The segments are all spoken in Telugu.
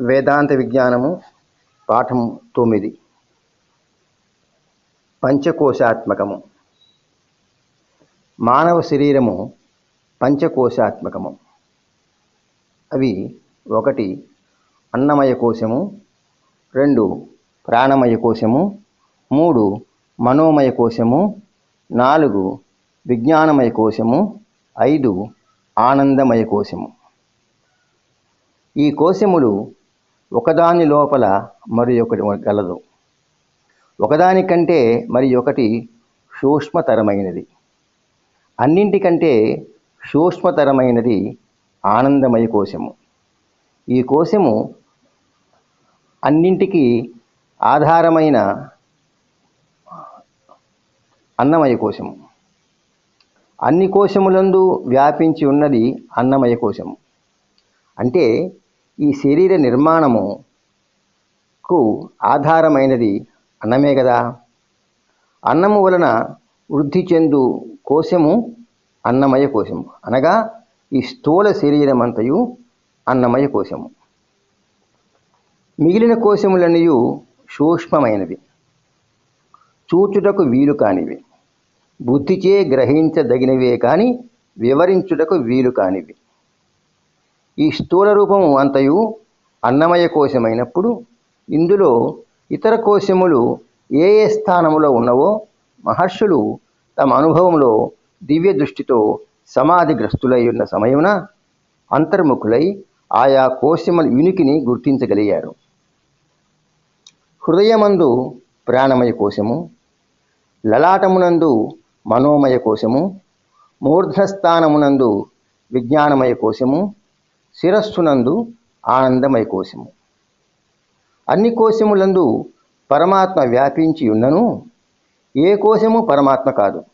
వేదాంత విజ్ఞానము పాఠం తొమ్మిది. పంచకోశాత్మకము. మానవ శరీరము పంచకోశాత్మకము. అవి ఒకటి అన్నమయ కోశము రెండు ప్రాణమయ కోశము మూడు మనోమయ కోశము నాలుగు విజ్ఞానమయ కోశము ఐదు ఆనందమయ కోశము. ఈ కోశములు ఒకదాని లోపల మరి ఒకటి గలదు. ఒకదానికంటే మరి ఒకటి సూక్ష్మతరమైనది. అన్నింటికంటే సూక్ష్మతరమైనది ఆనందమయ కోశము. ఈ కోశము అన్నింటికి ఆధారమైన అన్నమయ కోశము. అన్ని కోశములందు వ్యాపించి ఉన్నది అన్నమయ కోశము. అంటే ఈ శరీర నిర్మాణముకు ఆధారమైనది అన్నమే కదా. అన్నము వలన వృద్ధి చెందు కోశము అన్నమయ కోశము. అనగా ఈ స్థూల శరీరం అంతయు అన్నమయ కోశము. మిగిలిన కోశములన్నీ సూక్ష్మమైనవి. చూచుటకు వీలు కానివి. బుద్ధిచే గ్రహించదగినవే కానీ వివరించుటకు వీలు కానివి. ఈ స్థూల రూపము అంతయు అన్నమయ కోశమైనప్పుడు ఇందులో ఇతర కోశములు ఏ ఏ స్థానములో ఉన్నవో మహర్షులు తమ అనుభవంలో దివ్య దృష్టితో సమాధిగ్రస్తులై ఉన్న సమయమున అంతర్ముఖులై ఆయా కోశముల ఉనికిని గుర్తించగలిగారు. హృదయమందు ప్రాణమయ కోశము లలాటమునందు మనోమయ కోశము మూర్ధస్థానమునందు విజ్ఞానమయ కోశము శిరస్సునందు ఆనందమయ కోశము అన్ని కోశములందు పరమాత్మ వ్యాపించి ఉన్నను ఏ కోశము పరమాత్మ కాదు.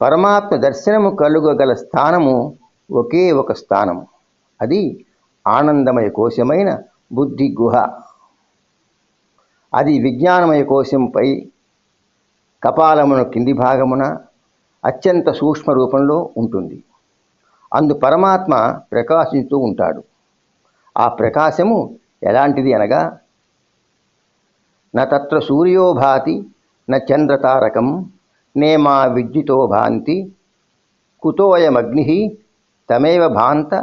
పరమాత్మ దర్శనము కలుగగల స్థానము ఒకే ఒక స్థానము. అది ఆనందమయ కోశమైన బుద్ధి గుహ. అది విజ్ఞానమయ కోశంపై కపాలమున కింది భాగమున అత్యంత సూక్ష్మ రూపంలో ఉంటుంది. అందు పరమాత్మ ప్రకాశిస్తూ ఉంటాడు. ఆ ప్రకాశము ఎలాంటిది అనగా నత్ర సూర్యోభాతి సూర్యో భాతి న చంద్రతారకం నేమా విద్యుతో భాంతి కుతోయమగ్ని తమేవ భాంత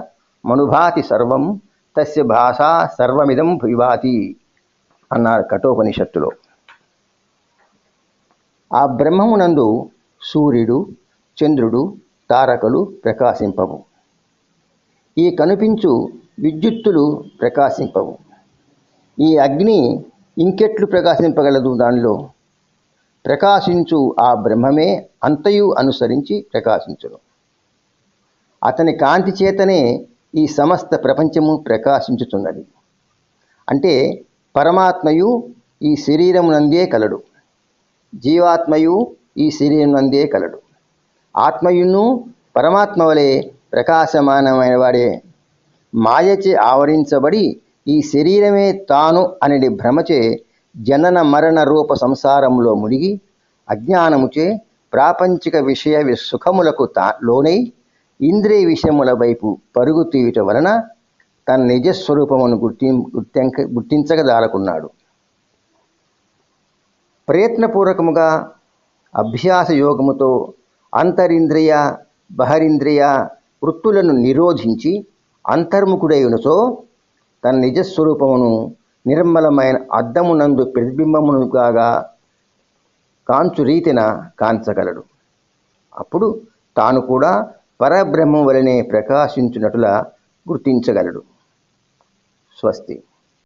మనుభాతి సర్వం తస్య భాషా సర్వమిదం విభాతి అన్నారు కఠోపనిషత్తులో. ఆ బ్రహ్మమునందు సూర్యుడు చంద్రుడు తారకలు ప్రకాశింపవు. ఈ కనిపించు విద్యుత్తులు ప్రకాశింపవు. ఈ అగ్ని ఇంకెట్లు ప్రకాశింపగలదు దానిలో? ప్రకాశించు ఆ బ్రహ్మమే అంతయు అనుసరించి ప్రకాశించును. అతని కాంతి చేతనే ఈ సమస్త ప్రపంచము ప్రకాశించుతున్నది అంటే పరమాత్మయు ఈ శరీరమునందే కలడు. జీవాత్మయు ఈ శరీరమునందే కలడు. ఆత్మయును పరమాత్మ వలె ప్రకాశమానమైన వాడే మాయచే ఆవరించబడి ఈ శరీరమే తాను అనేది భ్రమచే జనన మరణ రూప సంసారంలో మునిగి అజ్ఞానముచే ప్రాపంచిక విషయ సుఖములకు తా లోనై ఇంద్రియ విషయముల వైపు పరుగు తీయుట వలన తన నిజస్వరూపమును గుర్తి గుర్తింక గుర్తించగదాలకున్నాడు ప్రయత్నపూర్వకముగా అభ్యాస యోగముతో అంతరింద్రియ బహరింద్రియ వృత్తులను నిరోధించి అంతర్ముఖుడైనచో తన నిజస్వరూపమును నిర్మలమైన అద్దమునందు ప్రతిబింబమునుగాగా కాంచు రీతిన కాంచగలడు. అప్పుడు తాను కూడా పరబ్రహ్మం వలనే ప్రకాశించున్నట్లుగా గుర్తించగలడు. స్వస్తి.